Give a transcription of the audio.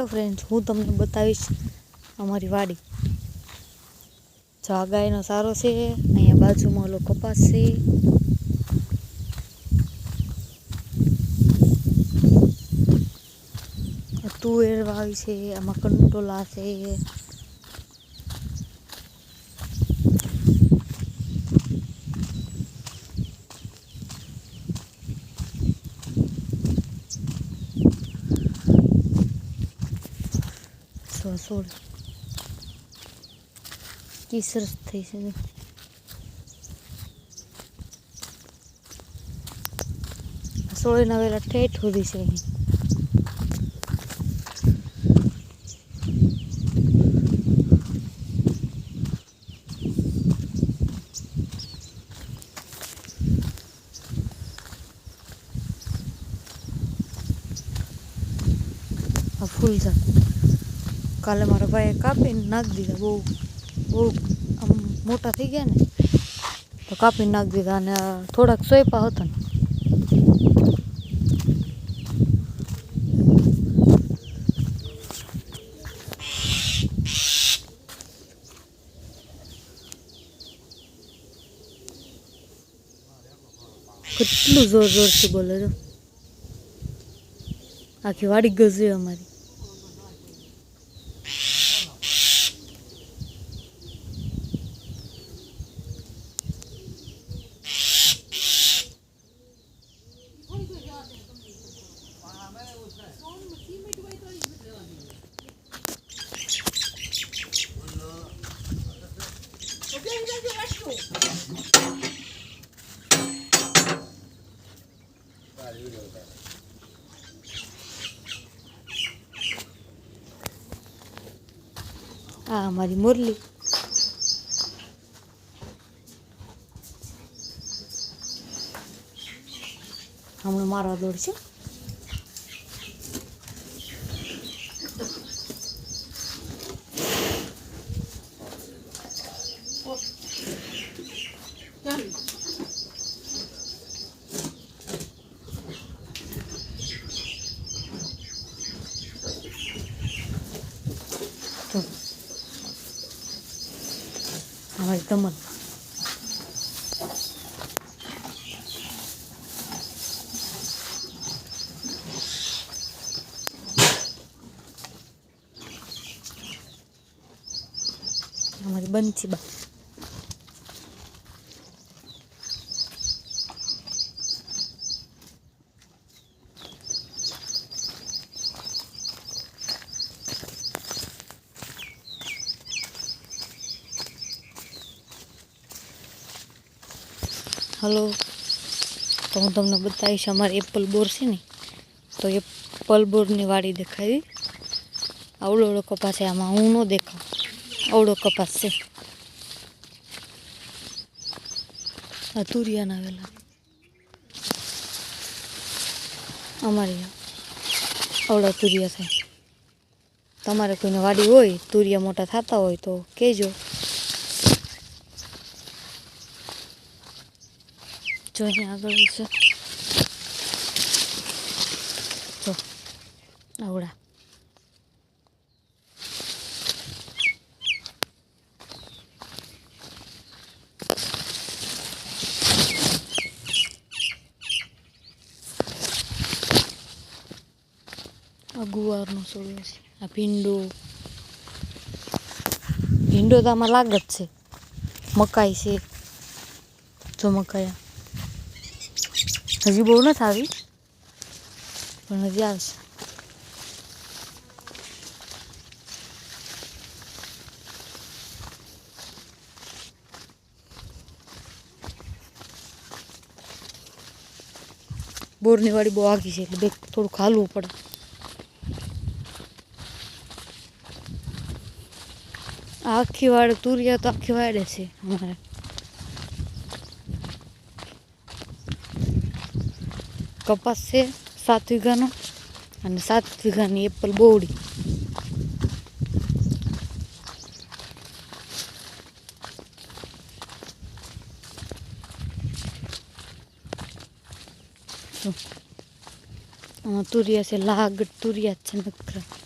Hello friends હું તમને બતાવીશ અમારી વાડી. જો આ ગાયનો સારો છે, અહીંયા બાજુમાં ઓલો કપાસ છે. તુવેર વાવી છે, આમાં કંટોલા છે. સો સોળ કી સરસ થઈ છે સોળીના વેલા ઠેઠ સુધી છે ફૂલ છે કાલે મારા ભાઈએ કાપીને નાખી દીધા. બહુ બહુ આમ મોટા થઈ ગયા ને. તો કાપીને નાખી દીધા અને થોડાક સોયપા હતા ને. કેટલું જોર જોરથી બોલે છે આખી વાડી ગજી અમારી. આ અમારી મુરલી. હમણાં મારવા દોડશે. તો અમારી દમન અમારી બંસી બા હલો. તો હું તમને બતાવીશ, અમારે એપલ બોર છે ને, તો એપલ બોરની વાડી દેખાવી આવડો આવડો કપાસ છે આમાં, હું ન દેખાવ. આવડો કપાસ છે. આ તુરિયાના વેલા. અમારે આવડા તુરિયા થાય. તમારે કોઈને વાડી હોય, તુરિયા મોટા થતા હોય તો કહેજો જો અહીંયા આગળ છે. તો આવડા. ગુવારનો છોડ્યો છે. આ ભીંડો. ભીંડો તો આમાં લાગ જ છે. મકાઈ છે. જો મકાઈ. હજી બહુ નથી આવી, પણ હજી આવશે. બોરની વાડી બહુ આગી છે, એટલે બે ખાલવું પડે. આખી વાડ તુરિયા તો આખી વાડે છે અમારે. કપાસ છે સાત વીઘાનો અને સાત વીઘાની એપલ બોવડી. તુરિયા છે, લાગડ તુરિયા છે નકરા.